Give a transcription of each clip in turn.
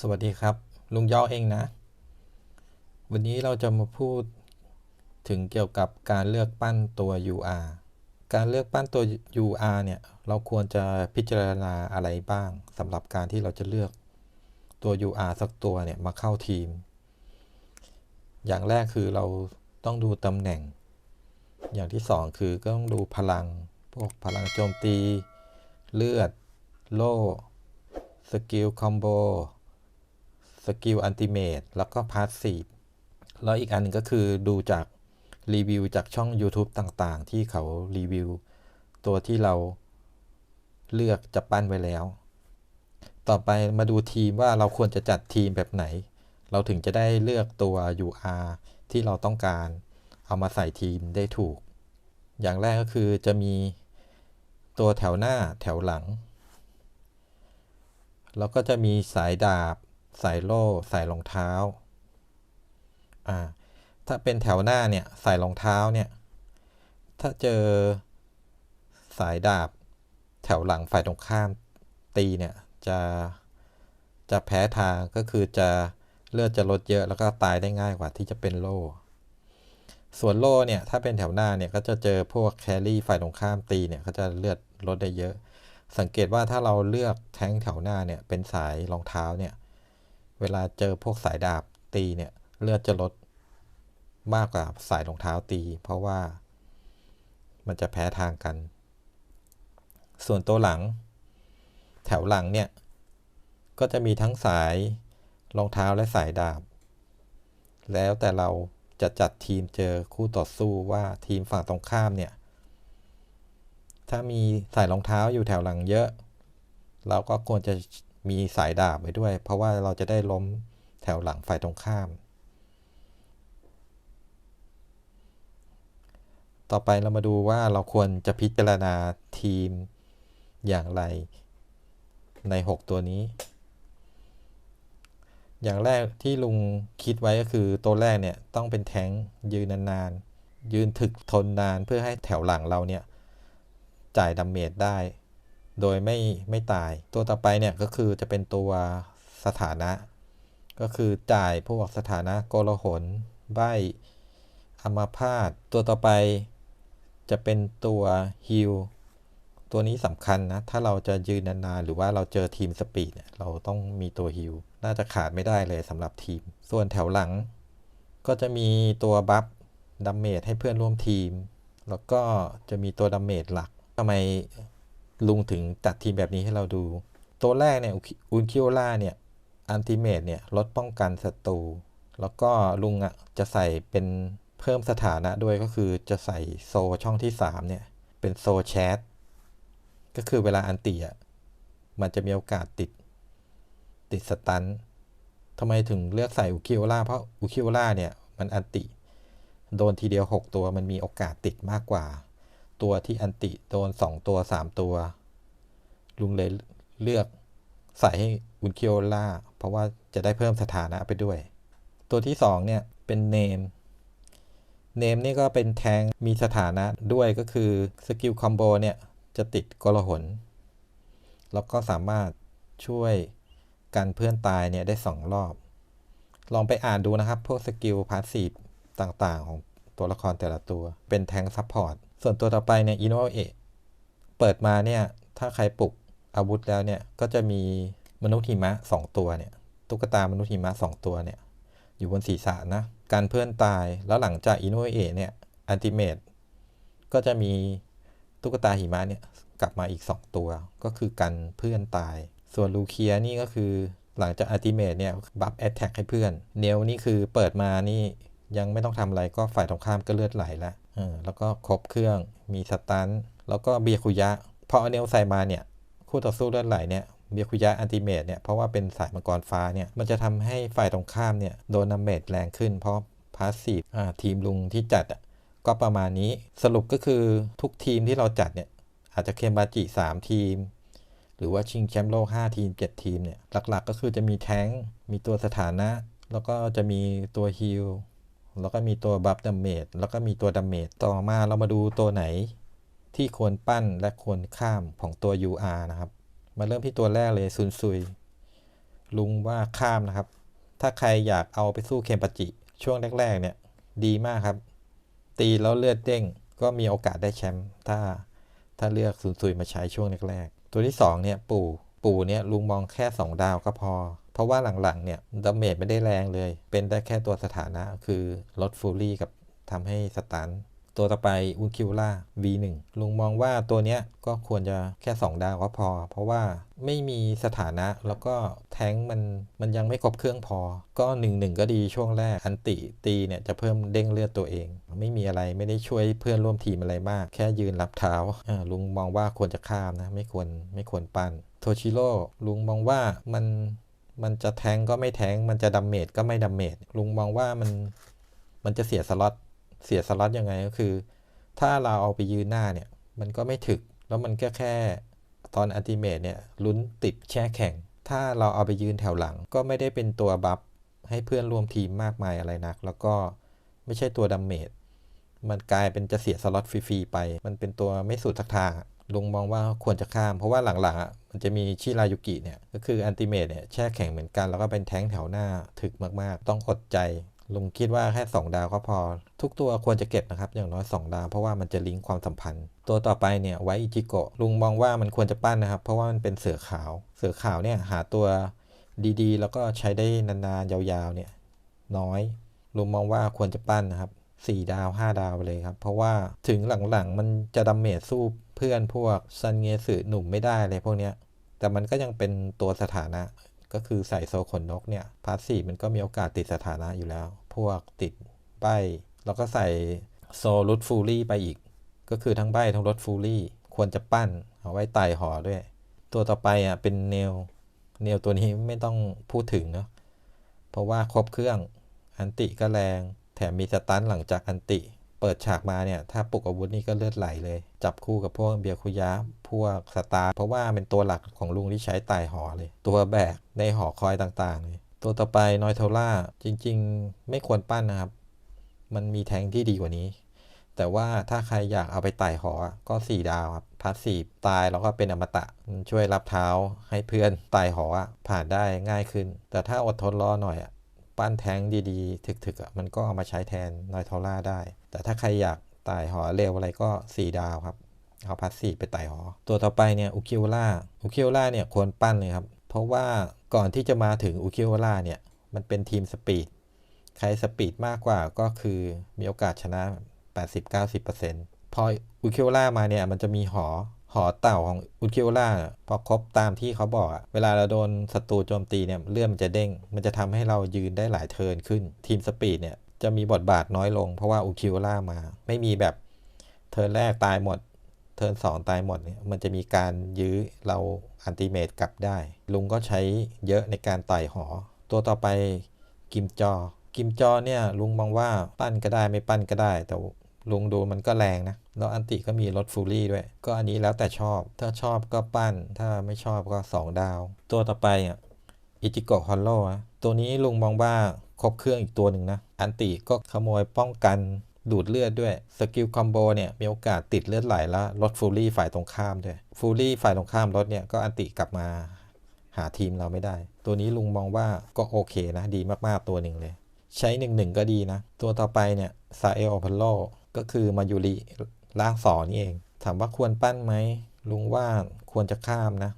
สวัสดีครับ ลุงย่อเองนะ วันนี้เราจะมาพูดถึงเกี่ยวกับการเลือกปั้นตัว UR การเลือกปั้นตัว UR เนี่ย เราควรจะพิจารณาอะไรบ้างสำหรับการที่เราจะเลือกตัว UR สักตัวเนี่ย มาเข้าทีม อย่างแรกคือเราต้องดูตำแหน่ง อย่างที่สองคือก็ต้องดูพลัง พวกพลังโจมตี เลือด โล่ สกิลคอมโบ สกิลอันติเมตแล้วก็พาสซีฟแล้วอีกอันหนึงก็คือดูจากรีวิวจากช่อง YouTube ต่างๆ ที่เขารีวิว ตัวที่เราเลือกจะปั้นไว้แล้ว ต่อไปมาดูทีมว่าเราควรจะจัดทีมแบบไหน เราถึงจะได้เลือกตัว UR ที่เราต้องการ เอามาใส่ทีมได้ถูก อย่างแรกก็คือจะมีตัวแถวหน้าแถวหลัง แล้วก็จะมีสายดาบ สายโล่สายรองเท้าอ่าถ้าเป็นแถวหน้าเนี่ยสายรองเท้าเนี่ย ถ้าเจอสายดาบ แถวหลังฝ่ายตรงข้ามตีเนี่ยจะจะแพ้ทางก็คือจะเลือดจะลดเยอะแล้วก็ตายได้ง่ายกว่าที่จะเป็นโล่ ส่วนโล่เนี่ยถ้าเป็นแถวหน้าเนี่ยก็จะเจอพวกแครี่ฝ่ายตรงข้ามตีเนี่ยก็จะเลือดลดได้เยอะ สังเกตว่าถ้าเราเลือกแท้งแถวหน้าเนี่ยเป็นสายรองเท้าเนี่ย เวลาเจอพวกสายดาบตีเนี่ยเลือดจะลดมากกว่าสายรองเท้าตี เพราะว่ามันจะแพ้ทางกัน ส่วนตัวหลัง แถวหลังเนี่ย ก็จะมีทั้งสายรองเท้าและสายดาบ แล้วแต่เราจะจัดทีมเจอคู่ต่อสู้ว่าทีมฝั่งตรงข้ามเนี่ย ถ้ามีสายรองเท้าอยู่แถวหลังเยอะ เราก็ควรจะ มีสายดาบไว้ด้วย เพราะว่าเราจะได้ล้มแถวหลังฝ่ายตรงข้าม ต่อไปเรามาดูว่าเราควรจะพิจารณาทีมอย่างไรใน 6 ตัวนี้ อย่างแรกที่ลุงคิดไว้ก็คือตัวแรกเนี่ยต้องเป็นแท้งยืนนานๆยืนถึกทนนานเพื่อให้แถวหลังเราเนี่ยจ่ายดาเมจได้ โดยไม่ไม่ตาย ตัวต่อไปเนี่ยก็คือจะเป็นตัวสถานะ ก็คือจ่ายพวกสถานะโกลาหลใบอัมาพาตตัวต่อไปจะเป็นตัวฮิลตัวนี้สำคัญนะ ถ้าเราจะยืนนานๆ หรือว่าเราเจอทีมสปีดเนี่ยเราต้องมีตัวฮิลน่าจะขาดไม่ได้เลยสำหรับทีม ส่วนแถวหลัง ก็จะมีตัวบัฟดาเมจให้เพื่อนร่วมทีม แล้วก็จะมีตัวดาเมจหลักทำไม ลุงถึงจัดทีมแบบนี้ให้เราดู ตัวแรกเนี่ยอุนคิโอล่าเนี่ยอันติเมตเนี่ยลดป้องกันศัตรูแล้วก็ลุงอะจะใส่เป็นเพิ่มสถานะด้วยก็คือจะใส่โซช่องที่3เนี่ยเป็นโซแชทก็คือเวลาอันติอะมันจะมีโอกาสติดติดสตันทำไมถึงเลือกใส่อุคิโอล่าเพราะอุคิโอล่าเนี่ยมันอันติ โดนทีเดียว 6 ตัวมันมีโอกาสติดมากกว่า ตัวที่อันติโดน2ตัว3ตัว ลุงเลยเลือกใส่ให้อุนคิโอล่า เพราะว่าจะได้เพิ่มสถานะไปด้วย ตัวที่2เนี่ยเป็นเนมเนมนี่ก็เป็นแทงมีสถานะด้วยก็คือสกิลคอมโบเนี่ยจะติดกลหนแล้วก็สามารถช่วยกันเพื่อนตายเนี่ยได้ 2 รอบ ลองไปอ่านดูนะครับ พวกสกิลพาสซีฟต่างๆ ของตัวละครแต่ละตัว เป็นแทงซัพพอร์ต ส่วนตัวต่อไปเนี่ยอินโนเอะเปิดมาเนี่ย ถ้าใครปลุกอาวุธแล้วเนี่ย ก็จะมีมนุษย์หิมะ 2 ตัวเนี่ย ตุ๊กตามนุษย์หิมะ 2 ตัวเนี่ย อยู่บนศีรษะนะ การเพื่อนตาย แล้วหลังจากอินโนเอะเนี่ย อันติเมตก็จะมีตุ๊กตาหิมะเนี่ย กลับมาอีก 2 ตัว ก็คือกันเพื่อนตาย ส่วนลูเคียนี่ก็คือหลังจากอัติเมตเนี่ย บัฟแอตแทกให้เพื่อน เนลนี่คือเปิดมานี่ยังไม่ต้องทำอะไรก็ฝ่ายตรงข้ามก็เลือดไหลแล้ว แล้วก็ครบเครื่องมีสตันแล้วก็เบียคุยะพอเอาเนลใส่มาเนี่ยคู่ต่อสู้เลือดไหลเนี่ยเบียคุยะอันติเมตเนี่ยเพราะว่าเป็นสายมังกรฟ้าเนี่ยมันจะทำให้ฝ่ายตรงข้ามเนี่ยโดนนาเมจแรงขึ้น เพราะพาสซีฟทีมลุงที่จัดอะก็ประมาณนี้สรุปก็คือทุกทีมที่เราจัดเนี่ยอาจจะเคมบาจิ 3 ทีม หรือว่าชิงแชมป์โลก 5 ทีม 7 ทีมเนี่ยหลักๆ ก็คือจะมีแท้งมีตัวสถานะ แล้วก็จะมีตัวฮิล แล้วก็มีตัวบัฟดาเมจแล้วก็มีตัวดาเมจต่อมาเรามาดูตัวไหนที่ควรปั้นและควรข้ามของตัว UR นะครับ มาเริ่มที่ตัวแรกเลยซุนซุย ลุงว่าข้ามนะครับ ถ้าใครอยากเอาไปสู้เคมปจิ ช่วงแรกๆ เนี่ย ดีมากครับ ตีแล้วเลือดเด้ง ก็มีโอกาสได้แชมป์ถ้าถ้าเลือกซุนซุยมาใช้ช่วงแรกๆ ตัวที่ 2 เนี่ย ปู่ ปู่เนี่ยลุงมองแค่ 2 ดาวก็พอ เพราะว่าหลังๆเนี่ยดาเมจไม่ได้แรงเลย เป็นได้แค่ตัวสถานะคือลดฟูรี่กับทำให้สตันตัวต่อไปอุนคิวล่า V1 ลุงมองว่าตัวเนี้ยก็ควรจะแค่ 2 ดาวก็พอ เพราะว่าไม่มีสถานะแล้วก็แท้งมันมันยังไม่ครบเครื่องพอ ก็1 1ก็ดีช่วงแรก อันติตีเนี่ยจะเพิ่มเด้งเลือดตัวเอง ไม่มีอะไรไม่ได้ช่วยเพื่อนร่วมทีมอะไรมาก แค่ยืนรับเท้าอ่าลุงมองว่าควรจะข้ามนะ ไม่ควรไม่ควรปั้นโทชิโร่ลุงมองว่ามัน มันจะแทงก็ไม่แทง มันจะดัมเมจก็ไม่ดัมเมจลุงมองว่ามันมันจะเสียสล็อตเสียสล็อตยังไงก็คือ ถ้าเราเอาไปยืนหน้าเนี่ย มันก็ไม่ถึก แล้วมันก็แค่ตอนอัลติเมทเนี่ยลุ้นติดแช่แข็งถ้าเราเอาไปยืนแถวหลัง ก็ไม่ได้เป็นตัวบัฟให้เพื่อนร่วมทีมมากมายอะไรนัก แล้วก็ไม่ใช่ตัวดัมเมจมันกลายเป็นจะเสียสล็อตฟรีๆไป มันเป็นตัวไม่สุดทักทาง ลุงมองว่าควรจะข้าม เพราะว่าหลังๆอะมันจะมีชิรายุกิเนี่ยก็คืออันติเมทเนี่ยแช่แข็งเหมือนกันแล้วก็เป็นแท้งแถวหน้าถึกมากๆ ต้องอดใจลุงคิดว่าแค่ 2 ดาวก็พอ ทุกตัวควรจะเก็บนะครับ อย่างน้อย 2 ดาว เพราะว่ามันจะลิงก์ความสัมพันธ์ ตัวต่อไปเนี่ยไวอิจิโกะลุงมองว่ามันควรจะปั้นนะครับ เพราะว่ามันเป็นเสือขาว เสือขาวเนี่ยหาตัวดีๆ แล้วก็ใช้ได้นานๆ ยาวๆเนี่ยน้อย ลุงมองว่าควรจะปั้นนะครับ 4 ดาว 5 ดาวไปเลยครับ เพราะว่าถึงหลังๆ มันจะดาเมจสู้ เพื่อนพวกซันเงสึหนุ่มไม่ได้เลยพวกเนี้ย แต่มันก็ยังเป็นตัวสถานะ ก็คือใส่โซขนนกเนี่ยพาร์ทสซีฟมันก็มีโอกาสติดสถานะอยู่แล้ว พวกติดใบแล้วก็ใส่โซลุดฟูลี่ไปอีก ก็คือทั้งใบทั้งลดฟูลี่ควรจะปั้นเอาไว้ไต่หอด้วย ตัวต่อไปอะเป็นเนลเนลตัวนี้ไม่ต้องพูดถึงเนาะเพราะว่าครบเครื่องอันติก็แรง แถมมีสตันหลังจากอันติ เปิดฉากมาเนี่ย ถ้าปลุกอาวุธนี่ก็เลือดไหลเลย จับคู่กับพวกเบียคุยะ พวกสตาร์เพราะว่าเป็นตัวหลักของลุงที่ใช้ไต่หอเลย ตัวแบกในหอคอยต่างๆเลยตัวต่อไปนอยโทล่าจริง ๆ ไม่ควรปั้นนะครับ มันมีแทงที่ดีกว่านี้ แต่ว่าถ้าใครอยากเอาไปไต่หอก็ 4 ดาวครับพาสซีฟตายแล้วก็เป็นอมตะช่วยรับเท้าให้เพื่อนไต่หอผ่านได้ง่ายขึ้น แต่ถ้าอดทนรอหน่อยปั้นแทงดีๆ ถึกๆมันก็เอามาใช้แทนนอยโทล่าได้ แต่ถ้าใครอยากไต่หอเร็วอะไรก็ 4 ดาวครับเอาพาสซีฟไปไต่หอ ตัวต่อไปเนี่ยอุคิวล่าอุคิวล่าเนี่ยควรปั้นเลยครับ เพราะว่าก่อนที่จะมาถึงอุคิวล่าเนี่ยมันเป็นทีมสปีดใครสปีดมากกว่าก็คือมีโอกาสชนะ 80-90%พออุคิวล่ามาเนี่ยมันจะมีหอหอเต่าของอุคิวล่าพอครบตามที่เขาบอกเวลาเราโดนศัตรูโจมตีเนี่ยเลื่อมนจะเด้ง มันจะทำให้เรายืนได้หลายเทิร์นขึ้นทีมสปีดเนี่ย จะมีบทบาทน้อยลง เพราะว่าอุคิวล่ามา ไม่มีแบบเทิร์นแรกตายหมด เทิร์นสองตายหมดเนี่ยมันจะมีการยื้อเราอันติเมตกลับได้ ลุงก็ใช้เยอะในการไต่หอ ตัวต่อไปกิมจอ กิมจอเนี่ยลุงมองว่าปั้นก็ได้ไม่ปั้นก็ได้ แต่ลุงดูมันก็แรงนะ แล้วอันติก็มีลดฟูรี่ด้วย ก็อันนี้แล้วแต่ชอบ ถ้าชอบก็ปั้น ถ้าไม่ชอบก็ 2 ดาว ตัวต่อไปอะอิจิโกะฮอลโละตัวนี้ลุงมองว่า ครบเครื่องอีกตัวหนึ่งนะ อันติก็ขโมยป้องกันดูดเลือดด้วย สกิลคอมโบเนี่ย มีโอกาสติดเลือดไหลแล้วลดฟูรี่ฝ่ายตรงข้ามด้วย ฟูรี่ฝ่ายตรงข้ามลดเนี่ย ก็อันติกลับมาหาทีมเราไม่ได้ ตัวนี้ลุงมองว่าก็โอเคนะ ดีมากๆตัวหนึ่งเลย ใช้หนึ่งหนึ่งก็ดีนะ ตัวต่อไปเนี่ยซาเอลพัลโลก็คือมายูริล่างสอนี่เอง ถามว่าควรปั้นไหมลุงว่าควรจะข้ามนะ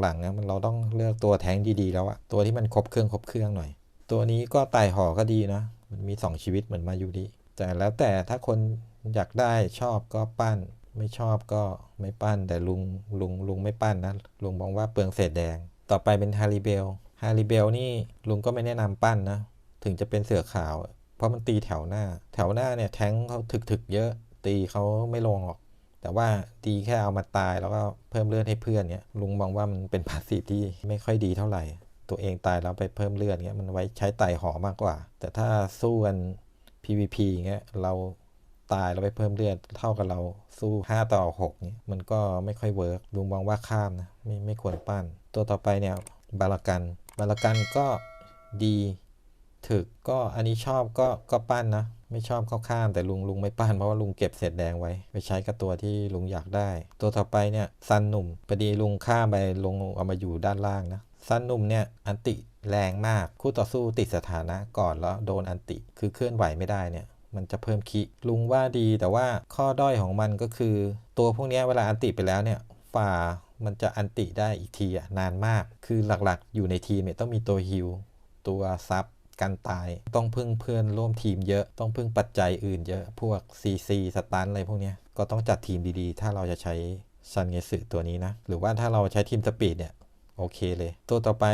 หลังๆนะมันเราต้องเลือกตัวแท้งดีๆแล้วอะตัวที่มันครบเครื่องครบเครื่องหน่อย ตัวนี้ก็ไต่หอก็ดีนะ มันมี 2 ชีวิตเหมือนมายูริแต่แล้วแต่ถ้าคนอยากได้ชอบก็ปั้น ไม่ชอบก็ไม่ปั้น แต่ลุงลุงลุงไม่ปั้นนะ ลุงมองว่าเปลืองเศษแดง ต่อไปเป็นฮาริเบล ฮาริเบลนี่ลุงก็ไม่แนะนำปั้นนะ ถึงจะเป็นเสือขาว เพราะมันตีแถวหน้า แถวหน้าเนี่ยแทงเขาถึกๆเยอะ ตีเขาไม่ลงหรอก แต่ว่าตีแค่เอามาตายแล้วก็เพิ่มเลือดให้เพื่อนเนี่ย ลุงมองว่ามันเป็นพาสซีที่ไม่ค่อยดีเท่าไหร่ ตัวเองตายแล้วไปเพิ่มเลือดเงี้ยมันไว้ใช้ไต่หอมากกว่า แต่ถ้าสู้กัน PVP เงี้ยเราตายแล้วไปเพิ่มเลือดเท่ากับเราสู้ 5 ต่อ6เนี่ยมันก็ไม่ค่อยเวิร์กลุงมองว่าข้ามนะไม่ไม่ควรปั้น ตัวต่อไปเนี่ยบาลกันบาลกันก็ดีถึกก็อันนี้ชอบก็ก็ปั้นนะไม่ชอบเข้าข้ามแต่ลุงลุงไม่ปั้นเพราะว่าลุงเก็บเศษแดงไว้ไปใช้กับตัวที่ลุงอยากได้ ตัวต่อไปเนี่ยซันหนุ่มพอดีลุงข้ามไปลุงเอามาอยู่ด้านล่างนะ ซันนุ่มเนี่ยอันติแรงมากคู่ต่อสู้ติดสถานะก่อนแล้วโดนอันติ คือเคลื่อนไหวไม่ได้เนี่ยมันจะเพิ่มคิลุงว่าดีแต่ว่าข้อด้อยของมันก็คือ ตัวพวกนี้เวลาอันติไปแล้วเนี่ยฝ่ามันจะอันติได้อีกทีอะนานมาก คือหลักๆ อยู่ในทีมเนี่ยต้องมีตัวฮิลตัวซับกันตาย ต้องพึ่งเพื่อนร่วมทีมเยอะต้องพึ่งปัจจัยอื่นเยอะ พวก CC สตันอะไรพวกนี้ก็ต้องจัดทีมดีๆ ถ้าเราจะใช้ซันเงสึตัวนี้นะ หรือว่าถ้าเราใช้ทีมสปีดเนี่ย โอเคเลย ตัวต่อไป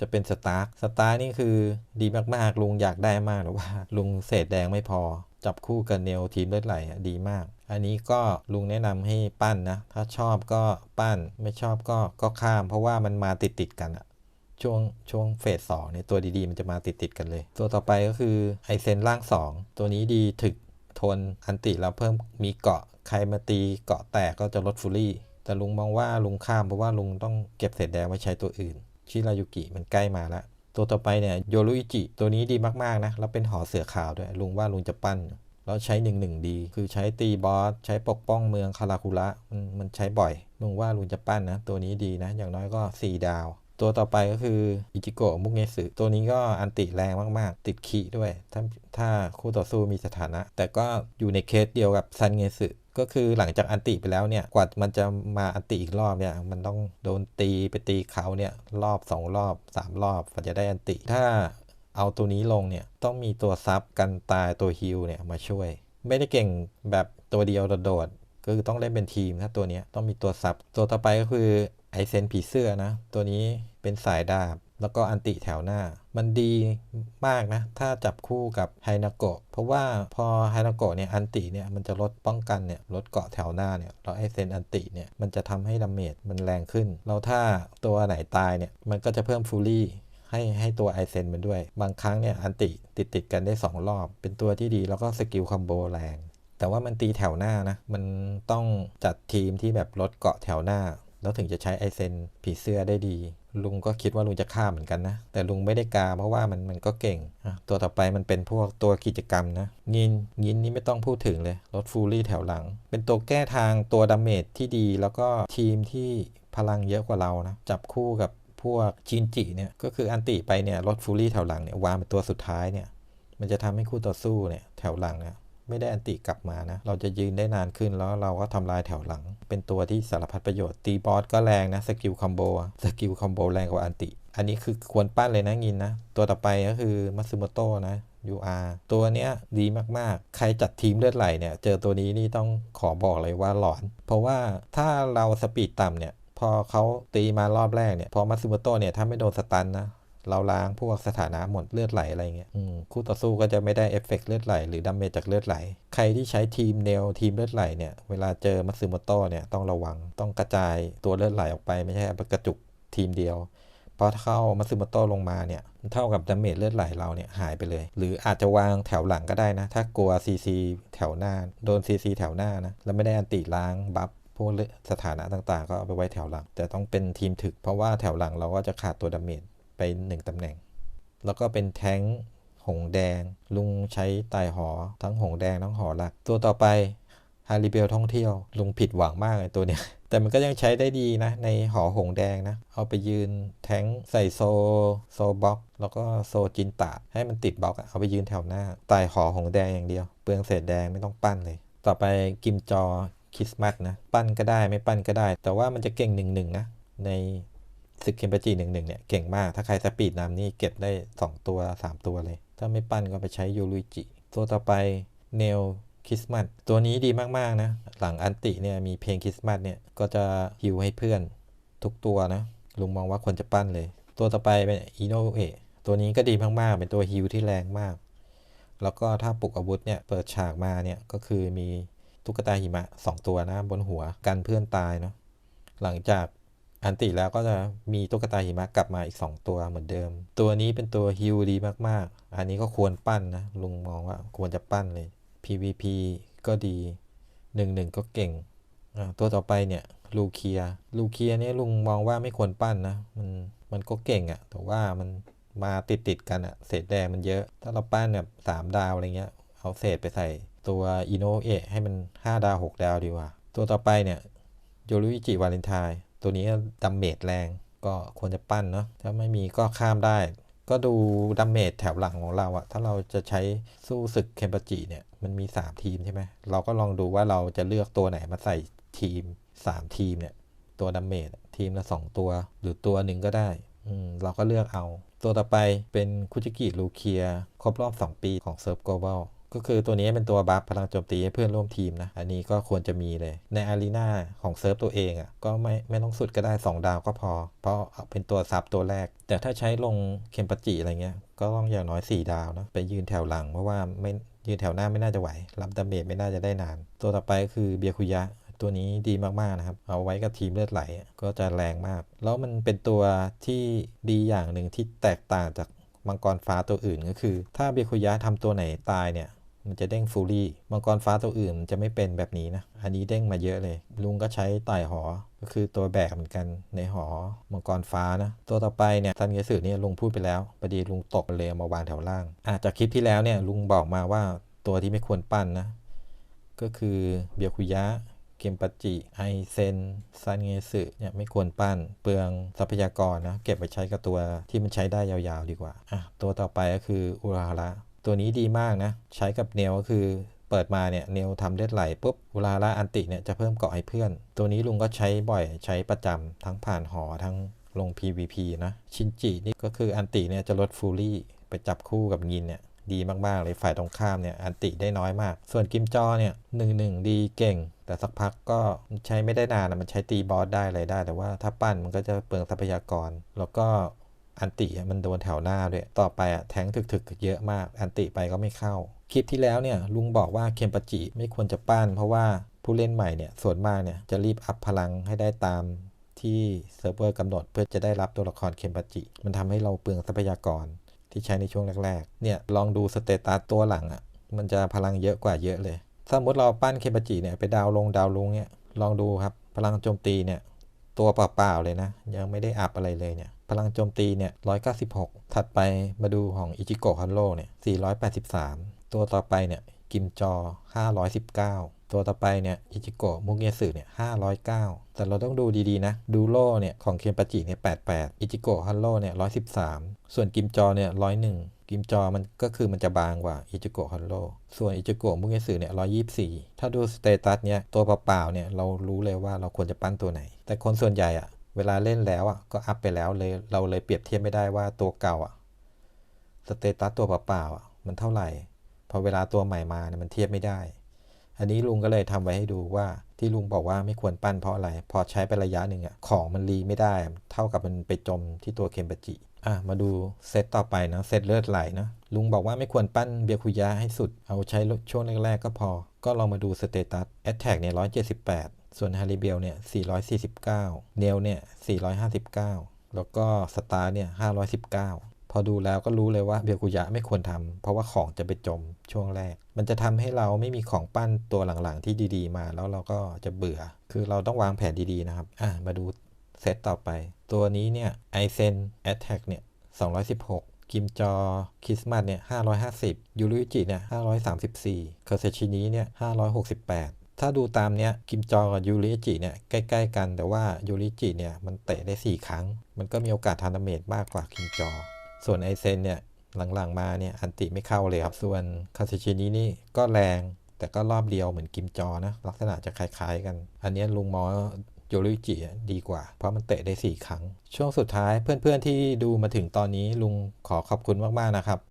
จะเป็นสตาร์คสตาร์นี่คือดีมากๆ ลุงอยากได้มากหรือว่า ลุงเศษแดงไม่พอ จับคู่กับเนลทีมเลือดไหลอะดีมาก อันนี้ก็ลุงแนะนำให้ปั้นนะ ถ้าชอบก็ปั้นไม่ชอบก็ก็ข้าม เพราะว่ามันมาติดติดกันอะช่วงช่วงเฟสสองเนี่ยตัวดีๆ มันจะมาติดติดกันเลย ตัวต่อไปก็คือไอเซนล่าง 2 ตัวนี้ดีถึกทนอันติแล้วเพิ่มมีเกาะใครมาตีเกาะแตกก็จะลดฟูรี่ แต่ลุงมองว่าลุงข้ามเพราะว่าลุงต้องเก็บเศษแดงไว้ใช้ตัวอื่น ชิรายุกิมันใกล้มาแล้ว ตัวต่อไปเนี่ยโยรุอิจิตัวนี้ดีมากๆนะแล้วเป็นหอเสือขาวด้วยลุงว่าลุงจะปั้นแล้วใช้หนึ่งหนึ่งดี คือใช้ตีบอส ใช้ปกป้องเมืองคาราคุระมันมันใช้บ่อยลุงว่าลุงจะปั้นนะ ตัวนี้ดีนะ อย่างน้อยก็ 4 ดาว ตัวต่อไปก็คืออิจิโกะมุกเงสึตัวนี้ก็อันติแรงมากๆ ติดขีด้วย ถ้าถ้าคู่ต่อสู้มีสถานะ แต่ก็อยู่ในเคสเดียวกับซันเงสึ ก็คือหลังจากอันติไปแล้วเนี่ยกว่ามันจะมาอันติอีกรอบเนี่ยมันต้องโดนตีไปตีเขาเนี่ยรอบ 2 รอบ 3 รอบกว่าจะได้อันติ ถ้าเอาตัวนี้ลงเนี่ยต้องมีตัวซับกันตายตัวฮิลเนี่ยมาช่วย ไม่ได้เก่งแบบตัวเดียวโดดๆก็คือต้องเล่นเป็นทีมถ้าตัวนี้ต้องมีตัวซับตัวต่อไปก็คือไอเซนผีเสื้อนะ ตัวนี้เป็นสายดาบ แล้วก็อันติแถวหน้า มันดีมากนะ ถ้าจับคู่กับไฮนาโกะเพราะว่าพอไฮนาโกะเนี่ยอันติเนี่ยมันจะลดป้องกันเนี่ยลดเกาะแถวหน้าเนี่ยแล้วไอเซนอันติเนี่ยมันจะทำให้ดาเมจมันแรงขึ้น แล้วถ้าตัวไหนตายเนี่ยมันก็จะเพิ่มฟูรี่ให้ให้ตัวไอเซนมันด้วย บางครั้งเนี่ยอันติติดติดกันได้ 2 รอบ เป็นตัวที่ดีแล้วก็สกิลคอมโบแรง แต่ว่ามันตีแถวหน้านะ มันต้องจัดทีมที่แบบลดเกาะแถวหน้า แล้วถึงจะใช้ไอเซนผีเสื้อได้ดี ลุงก็คิดว่าลุงจะฆ่าเหมือนกันนะ แต่ลุงไม่ได้กาเพราะว่ามันมันก็เก่ง ตัวต่อไปมันเป็นพวกตัวกิจกรรมนะยินยินนี่ไม่ต้องพูดถึงเลยลดฟูรี่แถวหลัง เป็นตัวแก้ทางตัวดาเมจที่ดี แล้วก็ทีมที่พลังเยอะกว่าเรานะ จับคู่กับพวกจินจิเนี่ยก็คืออันติไปเนี่ยลดฟูรี่แถวหลังเนี่ยวางเป็นตัวสุดท้ายเนี่ยมันจะทำให้คู่ต่อสู้เนี่ยแถวหลังเนี่ย ไม่ได้อันติกลับมานะ เราจะยืนได้นานขึ้นแล้วเราก็ทำลายแถวหลัง เป็นตัวที่สารพัดประโยชน์ ตีบอสก็แรงนะ สกิลคอมโบ สกิลคอมโบแรงกว่าอันติ อันนี้คือควรปั้นเลยนะยินนะ ตัวต่อไปก็คือมัตสึโมโตะนะ UR ตัวเนี้ยดีมากๆ ใครจัดทีมเลือดไหลเนี่ย เจอตัวนี้นี่ต้องขอบอกเลยว่าหลอน เพราะว่าถ้าเราสปีดต่ำเนี่ย พอเขาตีมารอบแรกเนี่ย พอมัตสึโมโตะเนี่ยถ้าไม่โดนสตันนะ เราล้างพวกสถานะหมดเลือดไหลอะไรเงี้ยคู่ต่อสู้ก็จะไม่ได้เอฟเฟกต์เลือดไหลหรือดาเมจจากเลือดไหล ใครที่ใช้ทีมเนลทีมเลือดไหลเนี่ย เวลาเจอมัตสึโมโตะเนี่ยต้องระวังต้องกระจายตัวเลือดไหลออกไปไม่ใช่กระจุกทีมเดียว เพราะถ้าเข้ามัตสึโมโตะลงมาเนี่ยเท่ากับดาเมจเลือดไหลเราเนี่ยหายไปเลย หรืออาจจะวางแถวหลังก็ได้นะ ถ้ากลัว CC แถวหน้า โดน CC แถวหน้านะแล้วไม่ได้อันติล้างบัฟพวกสถานะต่างๆ ก็เอาไปไว้แถวหลัง แต่ต้องเป็นทีมถึก เพราะว่าแถวหลังเราก็จะขาดตัวดาเมจ ไปหนึ่งตำแหน่ง แล้วก็เป็นแท้งหงแดง ลุงใช้ไตหอ ทั้งหงแดงทั้งหอหลัก ตัวต่อไปฮาริเบลท่องเที่ยว ลุงผิดหวังมากเลยตัวเนี้ย แต่มันก็ยังใช้ได้ดีนะ ในหอหงแดงนะ เอาไปยืนแท้งใส่โซ โซบล็อก แล้วก็โซจินตะ ให้มันติดบล็อกเอาไปยืนแถวหน้าตายหอหงแดงอย่างเดียว เปลืองเศษแดงไม่ต้องปั้นเลย ต่อไปกิมจอคริสต์มาสนะ ปั้นก็ได้ไม่ปั้นก็ได้ แต่ว่ามันจะเก่งหนึ่งหนึ่งนะ ใน ศึกเคมเปจีหนึ่งหนึ่งเนี่ยเก่งมาก ถ้าใครสปีดนำนี่เก็บได้ 2 ตัว 3 ตัวเลย ถ้าไม่ปั้นก็ไปใช้ยูรุจิ ตัวต่อไปเนลคริสต์มาสตัวนี้ดีมากๆนะ หลังอันติเนี่ยมีเพลงคริสต์มาสเนี่ยก็จะฮิวให้เพื่อนทุกตัวนะ ลุงมองว่าควรจะปั้นเลย ตัวต่อไปเป็นอิโนเอะตัวนี้ก็ดีมากๆ เป็นตัวฮิวที่แรงมาก แล้วก็ถ้าปลุกอาวุธเนี่ยเปิดฉากมาเนี่ยก็คือมีตุ๊กตาหิมะ 2 ตัวนะบนหัวกันเพื่อนตายเนาะหลังจาก อันติแล้วก็จะมีตุ๊กตาหิมะกลับมาอีก 2 ตัวเหมือนเดิม ตัวนี้เป็นตัวฮิวดีมากๆ อันนี้ก็ควรปั้นนะ ลุงมองว่าควรจะปั้นเลย PVP ก็ดี 1-1 ก็เก่งอ่าตัวต่อไปเนี่ยลูเคีย ลูเคียเนี่ยลุงมองว่าไม่ควรปั้นนะ มันมันก็เก่งอะแต่ว่ามันมาติดติดกันอะเศษแดงมันเยอะ ถ้าเราปั้นแบบสามดาวอะไรเงี้ย เอาเศษไปใส่ตัวอิโนเอะให้มัน 5 ดาว 6 ดาวดีกว่า ตัวต่อไปเนี่ยโยรุอิจิวาเลนไทน์ ตัวนี้ดาเมจแรงก็ควรจะปั้นเนาะถ้าไม่มีก็ข้ามได้ ก็ดูดาเมจแถวหลังของเราอะถ้าเราจะใช้สู้ศึกเคมปจิเนี่ยมันมี 3 ทีมใช่ไหมเราก็ลองดูว่าเราจะเลือกตัวไหนมาใส่ทีม 3 ทีมเนี่ยตัวดาเมจทีมละ 2 ตัว หรือตัวหนึ่งก็ได้อืมเราก็เลือกเอา ตัวต่อไปเป็นคุจิกิลูเคีย ครบรอบ 2 ปีของเซิร์ฟโกลบอล ก็คือตัวนี้เป็นตัวบัฟพลังโจมตีให้เพื่อนร่วมทีมนะ อันนี้ก็ควรจะมีเลย ในอารีนาของเซิร์ฟตัวเองอะ่ะก็ไม่ไม่ต้องสุดก็ได้ 2 ดาวก็พอ เพราะเป็นตัวซับตัวแรก แต่ถ้าใช้ลงเคมปจิอะไรเงี้ย ก็ต้องอย่างน้อย 4 ดาวนะไปยืนแถวหลัง เพราะว่าไม่ยืนแถวหน้าไม่น่าจะไหว รับดาเมจไม่น่าจะได้นาน ตัวต่อไปก็คือเบียคุยะตัวนี้ดีมากๆนะครับ เอาไว้กับทีมเลือดไหลก็จะแรงมาก แล้วมันเป็นตัวที่ดีอย่างหนึ่งที่แตกต่างจากมังกรฟ้าตัวอื่นก็คือ ถ้าเบียคุยะทำตัวไหนตายเนี่ย มันจะเด้งฟูลี่มังกรฟ้าตัวอื่นจะไม่เป็นแบบนี้นะ อันนี้เด้งมาเยอะเลย ลุงก็ใช้ไต่หอ ก็คือตัวแบกเหมือนกันในหอมังกรฟ้านะ ตัวต่อไปเนี่ยซันเกสึเนี่ยลุงพูดไปแล้วพอดีลุงตกเลยเอามาวางแถวล่างอาจากคลิปที่แล้วเนี่ยลุงบอกมาว่าตัวที่ไม่ควรปั้นนะ ก็คือเบียคุยะเกมปัจจิไอเซนซันเงสึเนี่ยไม่ควรปั้นเปลืองทรัพยากรนะเก็บไปใช้กับตัวที่มันใช้ได้ยาวๆดีกว่าอะตัวต่อไปก็คืออุราฮาระ ตัวนี้ดีมากนะ ใช้กับเนลก็คือเปิดมาเนี่ยเนลทำเลือดไหลปุ๊บอุราฮาระอันติเนี่ยจะเพิ่มเกาะให้เพื่อน ตัวนี้ลุงก็ใช้บ่อยใช้ประจำทั้งผ่านหอทั้งลง PVP นะชินจินี่ก็คืออันติเนี่ยจะลดฟูลี่ไปจับคู่กับยินเนี่ยดีมาก ๆ เลยฝ่ายตรงข้ามเนี่ยอันติได้น้อยมาก ส่วนกิมจอเนี่ยหนึ่งหนึ่งดีเก่ง แต่สักพักก็ใช้ไม่ได้นานนะมันใช้ตีบอสได้อะไรได้ แต่ว่าถ้าปั้นมันก็จะเปลืองทรัพยากร แล้วก็ อันติมันโดนแถวหน้าด้วย ต่อไปอะแทงถึกๆ เยอะมาก อันติไปก็ไม่เข้า คลิปที่แล้วเนี่ยลุงบอกว่าเคมปาจิไม่ควรจะปั้น เพราะว่าผู้เล่นใหม่เนี่ยส่วนมากเนี่ยจะรีบอัพพลังให้ได้ตามที่เซิร์ฟเวอร์กำหนดเพื่อจะได้รับตัวละครเคมปาจิ มันทำให้เราเปลืองทรัพยากรที่ใช้ในช่วงแรกๆ เนี่ยลองดูสเตตัสตัวหลังอะ่ะมันจะพลังเยอะกว่าเยอะเลย สมมติเราปั้นเคปาจิเนี่ยไปดาวลงดาวลงเนี่ยลองดูครับพลังโจมตีเนี่ยตัวเปล่าๆเลยนะ ยังไม่ได้อัพอะไรเลยเนี่ย พลังโจมตีเนี่ย 196 ถัดไปมาดูของอิจิโกะฮันโร่เนี่ย 483 ตัวต่อไปเนี่ย กิมจอ 519 ตัวต่อไปเนี่ย อิจิโกะมุกเงสึเนี่ย 509 แต่เราต้องดูดีๆนะ ดูโลเนี่ย ของเคมปาจิเนี่ย 88 อิจิโกะฮันโร่เนี่ย 113 ส่วนกิมจอเนี่ย 101กิมจอมันก็คือมันจะบางกว่าอิจิโกะฮันโร่ส่วนอิจิโกะมุกเงสึเนี่ย124ถ้าดูสเตตัสเนี่ยตัวเปล่าๆเนี่ยเรารู้เลยว่าเราควรจะปั้นตัวไหน แต่คนส่วนใหญ่อะ เวลาเล่นแล้วอะก็อัพไปแล้วเลยเราเลยเปรียบเทียบไม่ได้ว่าตัวเก่าอะสเตตัสตัวเปล่าๆอะมันเท่าไหร่ พอเวลาตัวใหม่มาเนี่ยมันเทียบไม่ได้ อันนี้ลุงก็เลยทำไว้ให้ดูว่าที่ลุงบอกว่าไม่ควรปั้นเพราะอะไร พอใช้ไประยะหนึ่งอะของมันรีไม่ได้ เท่ากับมันไปจมที่ตัวเคมปาจิอะมาดูเซตต่อไปนะเซตเลือดไหลนะลุงบอกว่าไม่ควรปั้นเบียคุยะให้สุด เอาใช้ช่วงแรกๆก็พอ ก็ลองมาดูสเตตัสแอตแทกเนี่ย178ส่ ส่วนฮาริเบลเนี่ย 449 เนลเนี่ย 459 แล้วก็สตาร์เนี่ย 519 พอดูแล้วก็รู้เลยว่าเบียกุยะไม่ควรทำ เพราะว่าของจะไปจมช่วงแรก มันจะทำให้เราไม่มีของปั้นตัวหลังๆ ที่ดีๆ มาแล้วเราก็จะเบื่อ คือเราต้องวางแผนดีๆ นะครับ อะ มาดูเซตต่อไป ตัวนี้เนี่ยไอเซนแอตแทกเนี่ย 216กิมจอคริสต์มาสเนี่ย 550 ยูริจิเนี่ย 534 เคอร์เซชินี้เนี่ย 568 ถ้าดูตามเนี้ยกิมจอกับยูริจิเนี่ยใกล้ ๆ กันแต่ว่ายูริจิเนี่ยมันเตะได้ 4 ครั้ง มันก็มีโอกาสทานดาเมจมากกว่ากิมจอ ส่วนไอเซนเนี่ยหลังๆมาเนี่ยอันติไม่เข้าเลยครับ ส่วนคาเซชินี้นี่ก็แรง แต่ก็รอบเดียวเหมือนกิมจอนะลักษณะจะคล้ายๆกัน อันนี้ลุงมอโยริจิดีกว่า เพราะมันเตะได้ 4 ครั้ง ช่วงสุดท้ายเพื่อนๆที่ดูมาถึงตอนนี้ลุงขอขอบคุณมากๆนะครับ